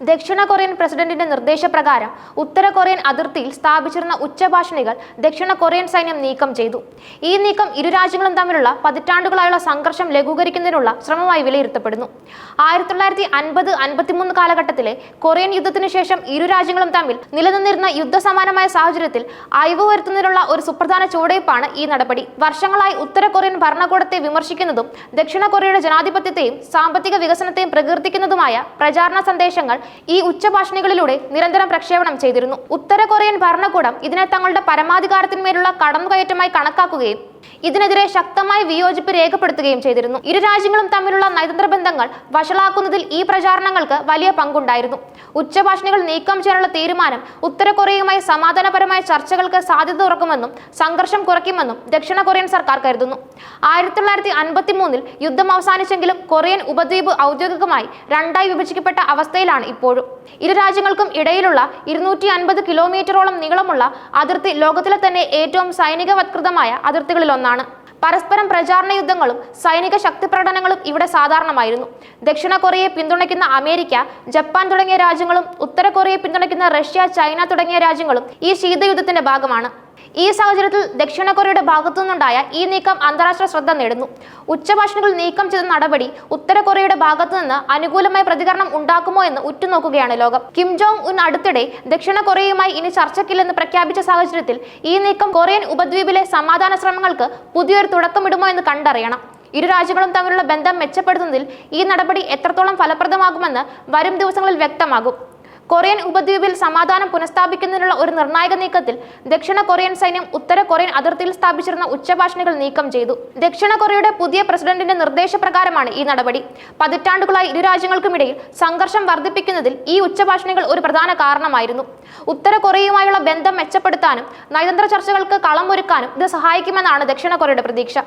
ദക്ഷിണ കൊറിയൻ പ്രസിഡന്റിന്റെ നിർദ്ദേശപ്രകാരം ഉത്തര കൊറിയൻ അതിർത്തിയിൽ സ്ഥാപിച്ചിരുന്ന ഉച്ചഭാഷണികൾ ദക്ഷിണ കൊറിയൻ സൈന്യം നീക്കം ചെയ്തു. ഈ നീക്കം ഇരു രാജ്യങ്ങളും തമ്മിലുള്ള പതിറ്റാണ്ടുകളായുള്ള സംഘർഷം ലഘൂകരിക്കുന്നതിനുള്ള ശ്രമമായി വിലയിരുത്തപ്പെടുന്നു. ആയിരത്തി തൊള്ളായിരത്തി അൻപത് അൻപത്തിമൂന്ന് കാലഘട്ടത്തിലെ കൊറിയൻ യുദ്ധത്തിനു ശേഷം ഇരു രാജ്യങ്ങളും തമ്മിൽ നിലനിന്നിരുന്ന യുദ്ധസമാനമായ സാഹചര്യത്തിൽ അയവ് വരുത്തുന്നതിനുള്ള ഒരു സുപ്രധാന ചുവടുവയ്പ്പാണ് ഈ നടപടി. വർഷങ്ങളായി ഉത്തര കൊറിയൻ ഭരണകൂടത്തെ വിമർശിക്കുന്നതും ദക്ഷിണ കൊറിയയുടെ ജനാധിപത്യത്തെയും സാമ്പത്തിക വികസനത്തെയും പ്രകീർത്തിക്കുന്നതുമായ പ്രചാരണ സന്ദേശങ്ങൾ ഈ ഉച്ചഭാഷണികളിലൂടെ നിരന്തരം പ്രക്ഷേപണം ചെയ്തിരുന്നു. ഉത്തര കൊറിയൻ ഭരണകൂടം ഇതിനെ തങ്ങളുടെ പരമാധികാരത്തിന്മേലുള്ള കടന്നുകയറ്റമായി കണക്കാക്കുകയും ഇതിനെതിരെ ശക്തമായി വിയോജിപ്പ് രേഖപ്പെടുത്തുകയും ചെയ്തിരുന്നു. ഇരു രാജ്യങ്ങളും തമ്മിലുള്ള നയതന്ത്ര ബന്ധങ്ങൾ വഷളാക്കുന്നതിൽ ഈ പ്രചാരണങ്ങൾക്ക് വലിയ പങ്കുണ്ടായിരുന്നു. ഉച്ചഭാഷണികൾ നീക്കം ചെയ്യാനുള്ള തീരുമാനം ഉത്തര കൊറിയയുമായി സമാധാനപരമായ ചർച്ചകൾക്ക് സാധ്യത തുറക്കുമെന്നും സംഘർഷം കുറയ്ക്കുമെന്നും ദക്ഷിണ കൊറിയൻ സർക്കാർ കരുതുന്നു. ആയിരത്തി തൊള്ളായിരത്തി അൻപത്തി മൂന്നിൽ യുദ്ധം അവസാനിച്ചെങ്കിലും കൊറിയൻ ഉപദ്വീപ് ഔദ്യോഗികമായി രണ്ടായി വിഭജിക്കപ്പെട്ട അവസ്ഥയിലാണ് ഇപ്പോഴും. ഇരു രാജ്യങ്ങൾക്കും ഇടയിലുള്ള ഇരുന്നൂറ്റി അൻപത് കിലോമീറ്ററോളം നീളമുള്ള അതിർത്തി ലോകത്തിലെ തന്നെ ഏറ്റവും സൈനികവത്കൃതമായ അതിർത്തികളിലൊന്നാണ്. പരസ്പരം പ്രചാരണ യുദ്ധങ്ങളും സൈനിക ശക്തി പ്രകടനങ്ങളും ഇവിടെ സാധാരണമായിരുന്നു. ദക്ഷിണ കൊറിയയെ പിന്തുണയ്ക്കുന്ന അമേരിക്ക ജപ്പാൻ തുടങ്ങിയ രാജ്യങ്ങളും ഉത്തര കൊറിയയെ പിന്തുണയ്ക്കുന്ന റഷ്യ ചൈന തുടങ്ങിയ രാജ്യങ്ങളും ഈ ശീതയുദ്ധത്തിന്റെ ഭാഗമാണ്. ഈ സാഹചര്യത്തിൽ ദക്ഷിണ കൊറിയയുടെ ഭാഗത്തു നിന്നുണ്ടായ ഈ നീക്കം അന്താരാഷ്ട്ര ശ്രദ്ധ നേടുന്നു. ഉച്ചഭാഷണികൾ നീക്കം ചെയ്ത നടപടി ഉത്തര കൊറിയയുടെ ഭാഗത്തു നിന്ന് അനുകൂലമായ പ്രതികരണം ഉണ്ടാക്കുമോ എന്ന് ഉറ്റുനോക്കുകയാണ് ലോകം. കിം ജോങ് ഉൻ അടുത്തിടെ ദക്ഷിണ കൊറിയയുമായി ഇനി ചർച്ചയ്ക്കില്ലെന്ന് പ്രഖ്യാപിച്ച സാഹചര്യത്തിൽ ഈ നീക്കം കൊറിയൻ ഉപദ്വീപിലെ സമാധാന ശ്രമങ്ങൾക്ക് പുതിയൊരു തുടക്കമിടുമോ എന്ന് കണ്ടറിയണം. ഇരു രാജ്യങ്ങളും തമ്മിലുള്ള ബന്ധം മെച്ചപ്പെടുത്തുന്നതിൽ ഈ നടപടി എത്രത്തോളം ഫലപ്രദമാകുമെന്ന് വരും ദിവസങ്ങളിൽ വ്യക്തമാകും. കൊറിയൻ ഉപദ്വീപിൽ സമാധാനം പുനഃസ്ഥാപിക്കുന്നതിനുള്ള ഒരു നിർണായക നീക്കത്തിൽ ദക്ഷിണ കൊറിയൻ സൈന്യം ഉത്തര കൊറിയൻ അതിർത്തിയിൽ സ്ഥാപിച്ചിരുന്ന ഉച്ചഭാഷണികൾ നീക്കം ചെയ്തു. ദക്ഷിണ കൊറിയയുടെ പുതിയ പ്രസിഡന്റിന്റെ നിർദ്ദേശപ്രകാരമാണ് ഈ നടപടി. പതിറ്റാണ്ടുകളായി ഇരു രാജ്യങ്ങൾക്കുമിടയിൽ സംഘർഷം വർദ്ധിപ്പിക്കുന്നതിൽ ഈ ഉച്ചഭാഷണികൾ ഒരു പ്രധാന കാരണമായിരുന്നു. ഉത്തര കൊറിയയുമായുള്ള ബന്ധം മെച്ചപ്പെടുത്താനും നയതന്ത്ര ചർച്ചകൾക്ക് കളമൊരുക്കാനും ഇത് സഹായിക്കുമെന്നാണ് ദക്ഷിണ കൊറിയയുടെ പ്രതീക്ഷ.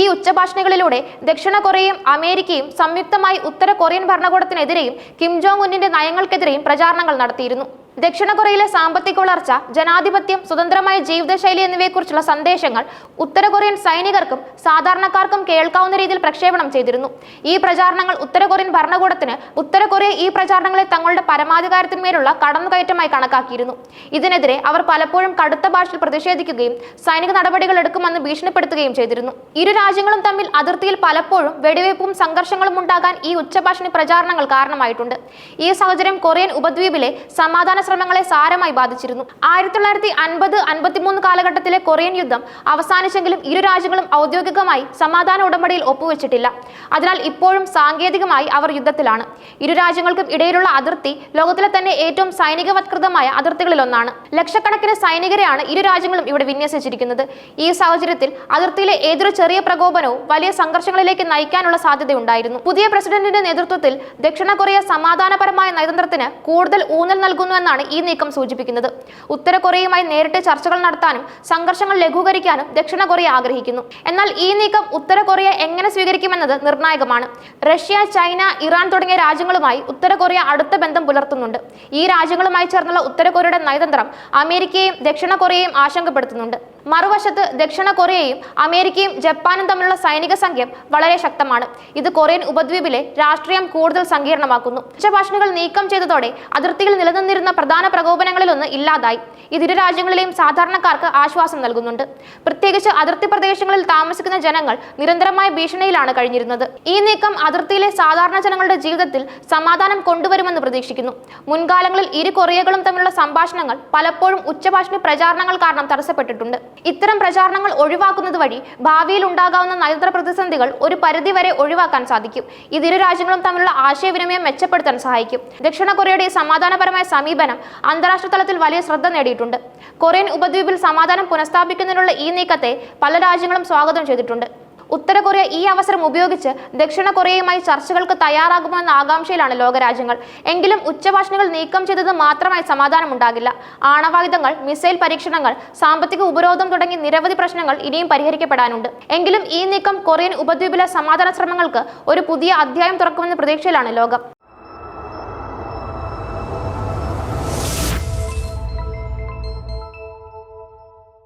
ഈ ഉച്ചഭാഷണികളിലൂടെ ദക്ഷിണ കൊറിയയും അമേരിക്കയും സംയുക്തമായി ഉത്തര കൊറിയൻ ഭരണകൂടത്തിനെതിരെയും കിം ജോങ് ഉന്നിന്റെ നയങ്ങൾക്കെതിരെയും പ്രചാരണങ്ങൾ നടത്തിയിരുന്നു ദക്ഷിണ കൊറിയയിലെ സാമ്പത്തിക വളർച്ച ജനാധിപത്യം സ്വതന്ത്രമായ ജീവിതശൈലി എന്നിവയെക്കുറിച്ചുള്ള സന്ദേശങ്ങൾ ഉത്തര കൊറിയൻ സൈനികർക്കും സാധാരണക്കാർക്കും കേൾക്കാവുന്ന രീതിയിൽ പ്രക്ഷേപണം ചെയ്തിരുന്നു. ഈ പ്രചാരണങ്ങൾ ഉത്തര കൊറിയൻ ഭരണകൂടത്തിന് ഉത്തര കൊറിയ ഈ പ്രചാരണങ്ങളെ തങ്ങളുടെ പരമാധികാരത്തിന്മേലുള്ള കടന്നുകയറ്റമായി കണക്കാക്കിയിരുന്നു. ഇതിനെതിരെ അവർ പലപ്പോഴും കടുത്ത ഭാഷയിൽ പ്രതിഷേധിക്കുകയും സൈനിക നടപടികൾ എടുക്കുമെന്ന് ഭീഷണിപ്പെടുത്തുകയും ചെയ്തിരുന്നു. ഇരു രാജ്യങ്ങളും തമ്മിൽ അതിർത്തിയിൽ പലപ്പോഴും വെടിവയ്പും സംഘർഷങ്ങളും ഉണ്ടാകാൻ ഈ ഉച്ചഭാഷണി പ്രചാരണങ്ങൾ കാരണമായിട്ടുണ്ട്. ഈ സാഹചര്യം കൊറിയൻ ഉപദ്വീപിലെ സമാധാന ശ്രമങ്ങളെ സാരമായി ബാധിച്ചിരുന്നു. ആയിരത്തി തൊള്ളായിരത്തി അൻപത് അൻപത്തിമൂന്ന് കാലഘട്ടത്തിലെ കൊറിയൻ യുദ്ധം അവസാനിച്ചെങ്കിലും ഇരു രാജ്യങ്ങളും ഔദ്യോഗികമായി സമാധാന ഉടമ്പടിയിൽ ഒപ്പുവെച്ചിട്ടില്ല. അതിനാൽ ഇപ്പോഴും സാങ്കേതികമായി അവർ യുദ്ധത്തിലാണ്. ഇരു രാജ്യങ്ങൾക്കും ഇടയിലുള്ള അതിർത്തി ലോകത്തിലെ തന്നെ ഏറ്റവും സൈനികവത്കൃതമായ അതിർത്തികളിലൊന്നാണ്. ലക്ഷക്കണക്കിന് സൈനികരെയാണ് ഇരു രാജ്യങ്ങളും ഇവിടെ വിന്യസിച്ചിരിക്കുന്നത്. ഈ സാഹചര്യത്തിൽ അതിർത്തിയിലെ ഏതൊരു ചെറിയ പ്രകോപനവും വലിയ സംഘർഷങ്ങളിലേക്ക് നയിക്കാനുള്ള സാധ്യതയുണ്ടായിരുന്നു. പുതിയ പ്രസിഡന്റിന്റെ നേതൃത്വത്തിൽ ദക്ഷിണ കൊറിയ സമാധാനപരമായ നയതന്ത്രത്തിന് കൂടുതൽ ഊന്നൽ നൽകുന്നുവെന്നാണ് ഈ നീക്കം സൂചിപ്പിക്കുന്നത്. ഉത്തര കൊറിയയുമായി നേരിട്ട് ചർച്ചകൾ നടത്താനും സംഘർഷങ്ങൾ ലഘൂകരിക്കാനും ദക്ഷിണ കൊറിയ ആഗ്രഹിക്കുന്നു. എന്നാൽ ഈ നീക്കം ഉത്തര കൊറിയ എങ്ങനെ സ്വീകരിക്കുമെന്നത് നിർണായകമാണ്. റഷ്യ ചൈന ഇറാൻ തുടങ്ങിയ രാജ്യങ്ങളുമായി ഉത്തര കൊറിയ അടുത്ത ബന്ധം പുലർത്തുന്നുണ്ട്. ഈ രാജ്യങ്ങളുമായി ചേർന്നുള്ള ഉത്തര കൊറിയയുടെ നയതന്ത്രം അമേരിക്കയെയും ദക്ഷിണ കൊറിയയും ആശങ്കപ്പെടുത്തുന്നുണ്ട്. മറുവശത്ത് ദക്ഷിണ കൊറിയയും അമേരിക്കയും ജപ്പാനും തമ്മിലുള്ള സൈനിക സംഖ്യം വളരെ ശക്തമാണ്. ഇത് കൊറിയൻ ഉപദ്വീപിലെ രാഷ്ട്രീയം കൂടുതൽ സങ്കീർണമാക്കുന്നു. ഉച്ചഭാഷണികൾ നീക്കം ചെയ്തതോടെ അതിർത്തിയിൽ നിലനിന്നിരുന്ന പ്രധാന പ്രകോപനങ്ങളിലൊന്ന് ഇല്ലാതായി. ഇത് ഇരു രാജ്യങ്ങളിലെയും സാധാരണക്കാർക്ക് ആശ്വാസം നൽകുന്നുണ്ട്. പ്രത്യേകിച്ച് അതിർത്തി പ്രദേശങ്ങളിൽ താമസിക്കുന്ന ജനങ്ങൾ നിരന്തരമായ ഭീഷണിയിലാണ് കഴിഞ്ഞിരുന്നത്. ഈ നീക്കം അതിർത്തിയിലെ സാധാരണ ജനങ്ങളുടെ ജീവിതത്തിൽ സമാധാനം കൊണ്ടുവരുമെന്ന് പ്രതീക്ഷിക്കുന്നു. മുൻകാലങ്ങളിൽ ഇരു കൊറിയകളും തമ്മിലുള്ള സംഭാഷണങ്ങൾ പലപ്പോഴും ഉച്ചഭാഷണി പ്രചാരണങ്ങൾ കാരണം തടസ്സപ്പെട്ടിട്ടുണ്ട്. ഇത്തരം പ്രചാരണങ്ങൾ ഒഴിവാക്കുന്നത് വഴി ഭാവിയിൽ ഉണ്ടാകാവുന്ന നയതന്ത്ര പ്രതിസന്ധികൾ ഒരു പരിധിവരെ ഒഴിവാക്കാൻ സാധിക്കും. ഇത് ഇരു രാജ്യങ്ങളും തമ്മിലുള്ള ആശയവിനിമയം മെച്ചപ്പെടുത്താൻ സഹായിക്കും. ദക്ഷിണ കൊറിയയുടെ സമാധാനപരമായ സമീപനം അന്താരാഷ്ട്ര തലത്തിൽ വലിയ ശ്രദ്ധ നേടിയിട്ടുണ്ട്. കൊറിയൻ ഉപദ്വീപിൽ സമാധാനം പുനഃസ്ഥാപിക്കുന്നതിനുള്ള ഈ നീക്കത്തെ പല രാജ്യങ്ങളും സ്വാഗതം ചെയ്തിട്ടുണ്ട്. ഉത്തര കൊറിയ ഈ അവസരം ഉപയോഗിച്ച് ദക്ഷിണ കൊറിയയുമായി ചർച്ചകൾക്ക് തയ്യാറാകുമെന്ന ആകാംക്ഷയിലാണ് ലോകരാജ്യങ്ങൾ. എങ്കിലും ഉച്ചഭാഷണികൾ നീക്കം ചെയ്തത് മാത്രമായി സമാധാനമുണ്ടാകില്ല. ആണവായുധങ്ങൾ മിസൈൽ പരീക്ഷണങ്ങൾ സാമ്പത്തിക ഉപരോധം തുടങ്ങി നിരവധി പ്രശ്നങ്ങൾ ഇനിയും പരിഹരിക്കപ്പെടാനുണ്ട്. എങ്കിലും ഈ നീക്കം കൊറിയൻ ഉപദ്വീപിലെ സമാധാന ശ്രമങ്ങൾക്ക് ഒരു പുതിയ അധ്യായം തുറക്കുമെന്ന പ്രതീക്ഷയിലാണ് ലോകം.